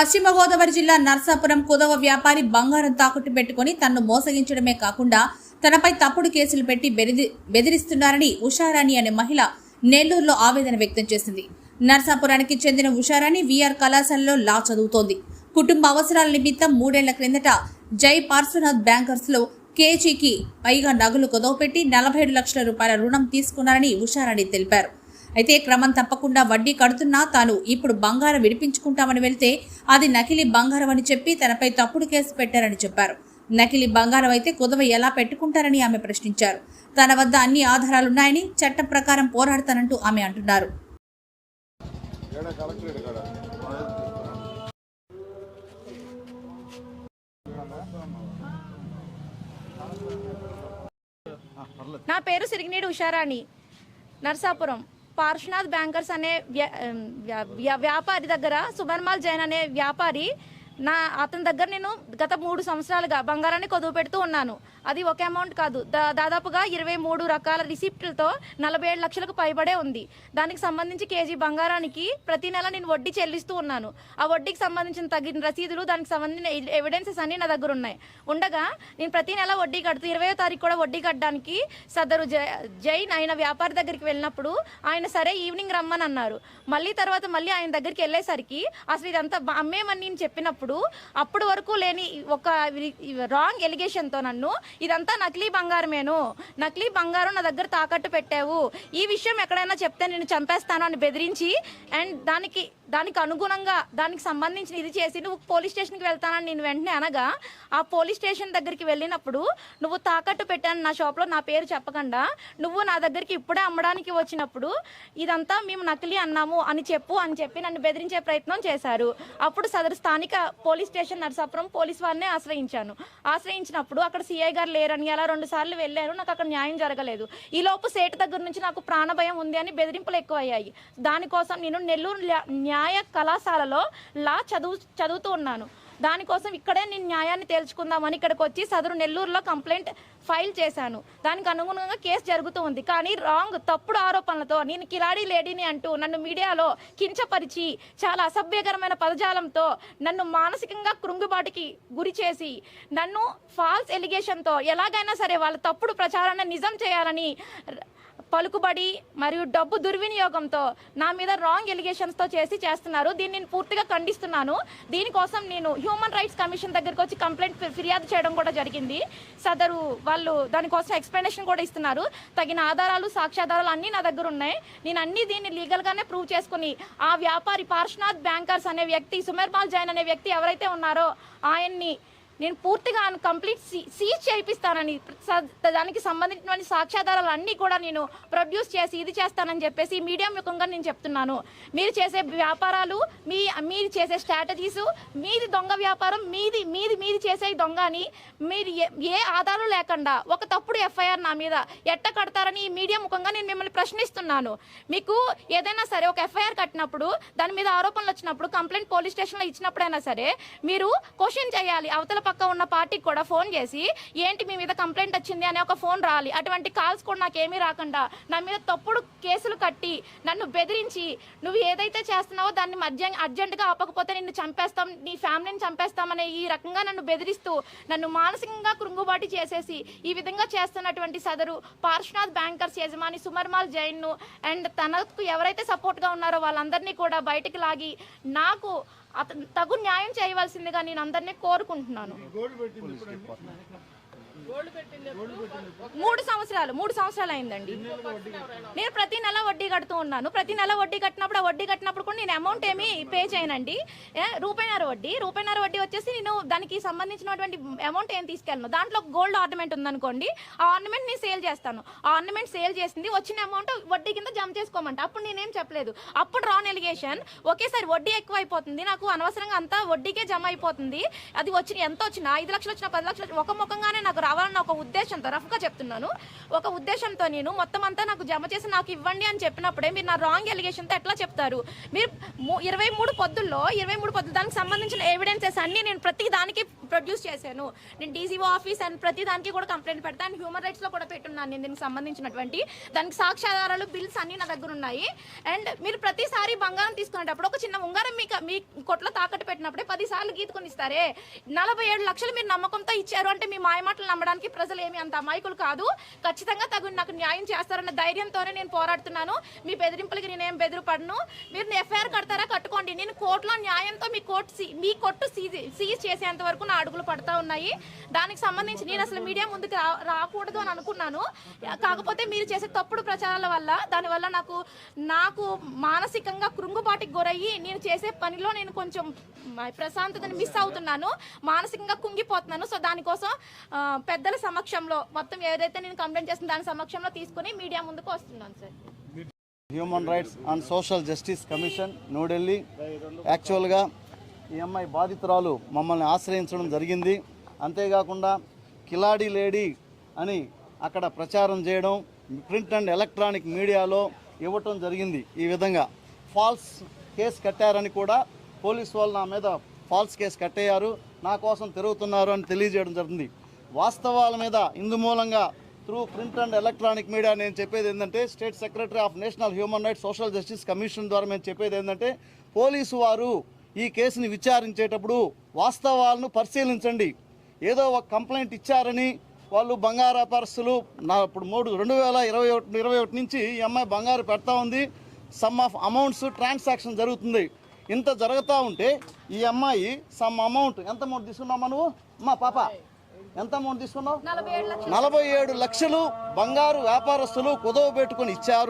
పశ్చిమ గోదావరి జిల్లా నర్సాపురం కుదవ వ్యాపారి బంగారం తాకట్టు పెట్టుకుని తనను మోసగించడమే కాకుండా తనపై తప్పుడు కేసులు పెట్టి బెదిరి- బెదిరిస్తున్నారని ఉషారాణి అనే మహిళ నెల్లూరులో ఆవేదన వ్యక్తం చేసింది. నర్సాపురానికి చెందిన ఉషారాణి విఆర్ కళాశాలలో లా చదువుతోంది. కుటుంబ అవసరాల నిమిత్తం మూడేళ్ళ క్రిందట జై పార్శ్వనాథ్ బ్యాంకర్స్లో కేజీకి పైగా నగలు కుదవపెట్టి నలభై ఏడు లక్షల రూపాయల రుణం తీసుకున్నారని ఉషారాణి తెలిపారు. అయితే క్రమం తప్పకుండా వడ్డీ కడుతున్నా తాను ఇప్పుడు బంగారం విడిపించుకుంటామని వెళ్తే అది నకిలీ బంగారం అని చెప్పి తనపై తప్పుడు కేసు పెట్టారని చెప్పారు. నకిలీ బంగారం అయితే కుదవ ఎలా పెట్టుకుంటారని ఆమె ప్రశ్నించారు. తన వద్ద అన్ని ఆధారాలున్నాయని చట్టం ప్రకారం పోరాడతానంటూ ఆమె అంటున్నారు. నా పేరు సిరిగినేడు ఉషారాణి నర్సాపురం. పార్శ్వనాథ్ బ్యాంకర్స్ అనే వ్య- వ్యాపారి దగ్గర సుబర్మాల్ జైన్ అనే వ్యాపారి నా అతని దగ్గర నేను గత మూడు సంవత్సరాలుగా బంగారాన్ని కొదువు పెడుతూ ఉన్నాను. అది ఒక అమౌంట్ కాదు. దా- దాదాపుగా ఇరవై మూడు రకాల రిసిప్ట్లతో నలభై ఏడు లక్షలకు పైబడే ఉంది. దానికి సంబంధించి కేజీ బంగారానికి ప్రతి నెల నేను వడ్డీ చెల్లిస్తూ ఉన్నాను. ఆ వడ్డీకి సంబంధించిన తగిన రసీదులు దానికి సంబంధించిన ఎవిడెన్సెస్ అన్ని నా దగ్గర ఉన్నాయి. ఉండగా నేను ప్రతి నెల వడ్డీ కడుతూ ఇరవై తారీఖు కూడా వడ్డీ కట్టడానికి సదరు జై- జైన్ ఆయన వ్యాపారి దగ్గరికి వెళ్ళినప్పుడు ఆయన సరే ఈవినింగ్ రమ్మని అన్నారు. మళ్ళీ తర్వాత మళ్ళీ ఆయన దగ్గరికి వెళ్ళేసరికి అసలు ఇదంతా అమ్మేమని నేను చెప్పినప్పుడు అప్పుడు వరకు లేని ఒక రాంగ్ ఎలిగేషన్తో నన్ను ఇదంతా నకిలీ బంగారమేను. నకిలీ బంగారం నా దగ్గర తాకట్టు పెట్టావు. ఈ విషయం ఎక్కడైనా చెప్తే నేను చంపేస్తాను అని బెదిరించి అండ్ దానికి దానికి అనుగుణంగా దానికి సంబంధించిన ఇది చేసి నువ్వు పోలీస్ స్టేషన్కి వెళ్తానని నేను వెంటనే అనగా ఆ పోలీస్ స్టేషన్ దగ్గరికి వెళ్ళినప్పుడు నువ్వు తాకట్టు పెట్టాను నా షాప్లో నా పేరు చెప్పకుండా నువ్వు నా దగ్గరికి ఇప్పుడే అమ్మడానికి వచ్చినప్పుడు ఇదంతా మేము నకిలీ అన్నాము అని చెప్పు అని చెప్పి నన్ను బెదిరించే ప్రయత్నం చేశారు. అప్పుడు సదరు స్థానిక పోలీస్ స్టేషన్ నరసాపురం పోలీస్ వారిని ఆశ్రయించాను. ఆశ్రయించినప్పుడు అక్కడ సిఐ గారు లేరని అలా రెండు సార్లు వెళ్ళాను నాకు అక్కడ న్యాయం జరగలేదు. ఈ లోపు సేటు దగ్గర నుంచి నాకు ప్రాణభయం ఉంది అని బెదిరింపులు ఎక్కువయ్యాయి. దానికోసం నేను నెల్లూరు న్యాయ కళాశాలలో లా చదువు చదువుతూ ఉన్నాను. దానికోసం ఇక్కడే నేను న్యాయాన్ని తేల్చుకుందామని ఇక్కడికి వచ్చి సదరు నెల్లూరులో కంప్లైంట్ ఫైల్ చేశాను. దానికి అనుగుణంగా కేసు జరుగుతూ ఉంది. కానీ రాంగ్ తప్పుడు ఆరోపణలతో నేను కిలాడి లేడీని అంటూ నన్ను మీడియాలో కించపరిచి చాలా అసభ్యకరమైన పదజాలంతో నన్ను మానసికంగా కృంగుబాటుకి గురి చేసి నన్ను ఫాల్స్ ఎలిగేషన్తో ఎలాగైనా సరే వాళ్ళ తప్పుడు ప్రచారాన్ని నిజం చేయాలని పలుకుబడి మరియు డబ్బు దుర్వినియోగంతో నా మీద రాంగ్ ఎలిగేషన్స్తో చేసి చేస్తున్నారు. దీన్ని నేను పూర్తిగా ఖండిస్తున్నాను. దీనికోసం నేను హ్యూమన్ రైట్స్ కమిషన్ దగ్గరికి వచ్చి కంప్లైంట్ ఫిర్యాదు చేయడం కూడా జరిగింది. సదరు వాళ్ళు దానికోసం ఎక్స్ప్లెనేషన్ కూడా ఇస్తున్నారు. తగిన ఆధారాలు సాక్ష్యాధారాలు అన్నీ నా దగ్గర ఉన్నాయి. నేను అన్ని దీన్ని లీగల్గానే ప్రూవ్ చేసుకుని ఆ వ్యాపారి పార్శ్వనాథ్ బ్యాంకర్స్ అనే వ్యక్తి సుమర్పాల్ జైన్ అనే వ్యక్తి ఎవరైతే ఉన్నారో ఆయన్ని నేను పూర్తిగా కంప్లీట్ సీజ్ చేయిస్తానని దానికి సంబంధించిన సాక్ష్యాధారాలు అన్నీ కూడా నేను ప్రొడ్యూస్ చేసి ఇది చేస్తానని చెప్పేసి మీడియా ముఖంగా నేను చెప్తున్నాను. మీరు చేసే వ్యాపారాలు మీ మీరు చేసే స్ట్రాటజీస్ మీది దొంగ వ్యాపారం మీది మీది మీది చేసే దొంగ అని మీరు ఏ- ఏ ఆధారం లేకుండా ఒక తప్పుడు ఎఫ్ఐఆర్ నా మీద ఎట్ట కడతారని ఈ మీడియా ముఖంగా నేను మిమ్మల్ని ప్రశ్నిస్తున్నాను. మీకు ఏదైనా సరే ఒక ఎఫ్ఐఆర్ కట్టినప్పుడు దాని మీద ఆరోపణలు వచ్చినప్పుడు కంప్లైంట్ పోలీస్ స్టేషన్లో ఇచ్చినప్పుడైనా సరే మీరు క్వశ్చన్ చేయాలి అవతల పక్క ఉన్న పార్టీకి కూడా ఫోన్ చేసి ఏంటి మీ మీద కంప్లైంట్ వచ్చింది? అనే ఒక ఫోన్ రాలి. అటువంటి కాల్స్ కూడా నాకేమీ రాకుండా నా మీద తప్పుడు కేసులు కట్టి నన్ను బెదిరించి నువ్వు ఏదైతే చేస్తున్నావో దాన్ని మధ్య అర్జెంటుగా ఆపకపోతే నిన్ను చంపేస్తాం నీ ఫ్యామిలీని చంపేస్తామనే ఈ రకంగా నన్ను బెదిరిస్తూ నన్ను మానసికంగా కృంగుబాటు చేసేసి ఈ విధంగా చేస్తున్నటువంటి సదరు పార్శ్వనాథ్ బ్యాంకర్స్ యజమాని సుమర్మాల్ జైన్ను అండ్ తనకు ఎవరైతే సపోర్ట్గా ఉన్నారో వాళ్ళందరినీ కూడా బయటకు లాగి నాకు అతను తగు న్యాయం చేయవలసిందిగా నేను అందరినీ కోరుకుంటున్నాను. మూడు సంవత్సరాలు మూడు సంవత్సరాలు అయిందండి. నేను ప్రతి నెల వడ్డీ కడుతూ ఉన్నాను. ప్రతి నెల వడ్డీ కట్టినప్పుడు ఆ వడ్డీ కట్టినప్పుడు కూడా నేను అమౌంట్ ఏమి పే చేయనండి. రూపాయిన్నర వడ్డీ. రూపాయిన్నర వడ్డీ వచ్చేసి నేను దానికి సంబంధించినటువంటి అమౌంట్ ఏం తీసుకెళ్ళను. దాంట్లో గోల్డ్ ఆర్నమెంట్ ఉందనుకోండి ఆ ఆర్నమెంట్ నేను సేల్ చేస్తాను. ఆ ఆర్నమెంట్ సేల్ చేసింది వచ్చిన అమౌంట్ వడ్డీ కింద జమ చేసుకోమంట. అప్పుడు నేనేం చెప్పలేదు. అప్పుడు రాన్ ఎలిగేషన్ ఒకేసారి వడ్డీ ఎక్కువ అయిపోతుంది నాకు అనవసరంగా అంతా వడ్డీకే జమ అయిపోతుంది. అది వచ్చిన ఎంత వచ్చినా ఐదు లక్షలు వచ్చినా పది లక్షలు ఒక ముఖంగానే నాకు రావాలి కావాలన్న ఒక ఉద్దేశంతో రఫ్గా చెప్తున్నాను. ఒక ఉద్దేశంతో నేను మొత్తం అంతా నాకు జమ చేసి నాకు ఇవ్వండి అని చెప్పినప్పుడే మీరు నా రాంగ్ ఎలిగేషన్తో ఎట్లా చెప్తారు? మీరు ఇరవై మూడు పొద్దుల్లో ఇరవై మూడు పొద్దు దానికి సంబంధించిన ఎవిడెన్సెస్ అన్ని నేను ప్రతి దానికి ప్రొడ్యూస్ చేశాను. నేను డీసీఓ ఆఫీస్ అండ్ ప్రతి దానికి కూడా కంప్లైంట్ పెడతాను అండ్ హ్యూమన్ రైట్స్లో కూడా పెట్టున్నాను నేను దీనికి సంబంధించినటువంటి. దానికి సాక్ష్యాధారాలు బిల్స్ అన్ని నా దగ్గర ఉన్నాయి. అండ్ మీరు ప్రతిసారి బంగారం తీసుకునేటప్పుడు ఒక చిన్న ఉంగారం మీకు మీ కొట్లో తాకట్టు పెట్టినప్పుడే పది సార్లు గీతుకొని ఇస్తారే నలభై ఏడు లక్షలు మీరు నమ్మకంతో ఇచ్చారు అంటే మీ మాయమాటలు నమ్మడానికి ప్రజలు ఏమి అంత అమాయకులు కాదు. ఖచ్చితంగా తగు నాకు న్యాయం చేస్తారన్న ధైర్యంతోనే నేను పోరాడుతున్నాను. మీ బెదిరింపులకి నేనేం బెదిరిపడను. మీరు ఎఫ్ఐఆర్ కడతారా కట్టుకోండి. నేను కోర్టులో న్యాయంతో మీ కోర్టు సీ- మీ కొట్టు సీజ్ చేసేంత వరకు నా అడుగులు పడతా ఉన్నాయి. దానికి సంబంధించి నేను అసలు మీడియా ముందుకు రా- రాకూడదు అని అనుకున్నాను. కాకపోతే మీరు చేసే తప్పుడు ప్రచారాల వల్ల దానివల్ల నాకు నాకు మానసికంగా కృంగుబాటికి గురయ్యి నేను చేసే పనిలో నేను కొంచెం ప్రశాంతతను మిస్ అవుతున్నాను. మానసికంగా కుంగిపోతున్నాను. సో దానికోసం పెద్ద పెద్దల సమక్షంలో మొత్తం ఏదైతే నేను కంప్లైంట్ చేసిన దాని సమక్షంలో తీసుకుని మీడియా ముందుకు వస్తున్నాను sir. Human rights and social justice commission New Delhi యాక్చువల్గా ఈ అమ్మాయి బాధితురాలు మమ్మల్ని ఆశ్రయించడం జరిగింది. అంతేకాకుండా కిలాడి లేడీ అని అక్కడ ప్రచారం చేయడం ప్రింట్ అండ్ ఎలక్ట్రానిక్ మీడియాలో ఇవ్వటం జరిగింది ఈ విధంగా. ఫాల్స్ కేసు కట్టారని కూడా పోలీసు వాళ్ళు నా మీద ఫాల్స్ కేసు కట్టేయారు. నా కోసం తిరుగుతున్నారు అని తెలియజేయడం జరిగింది. వాస్తవాల మీద ఇందు మూలంగా through print and electronic media నేను చెప్పేది ఏంటంటే state secretary of national human rights social justice commission ద్వారా మేము చెప్పేది ఏంటంటే పోలీసు వారు ఈ కేసుని విచారించేటప్పుడు వాస్తవాలను పరిశీలించండి. ఏదో ఒక కంప్లైంట్ ఇచ్చారని వాళ్ళు బంగారు వ్యాపారస్తులు నా ఇప్పుడు మూడు రెండు వేల ఇరవై ఒకటి ఇరవై ఒకటి నుంచి ఈ అమ్మాయి బంగారు పెడతా ఉంది. సమ్ ఆఫ్ అమౌంట్స్ ట్రాన్సాక్షన్ జరుగుతుంది. ఇంత జరుగుతూ ఉంటే ఈ అమ్మాయి సమ్ అమౌంట్ ఎంత అమౌంట్ తీసుకున్నామా నువ్వు? మా పాప. ఎంత అమౌంట్ తీసుకున్నావు? నలభై ఏడు లక్షలు బంగారు వ్యాపారస్తులు కుదవ పెట్టుకొని ఇచ్చారు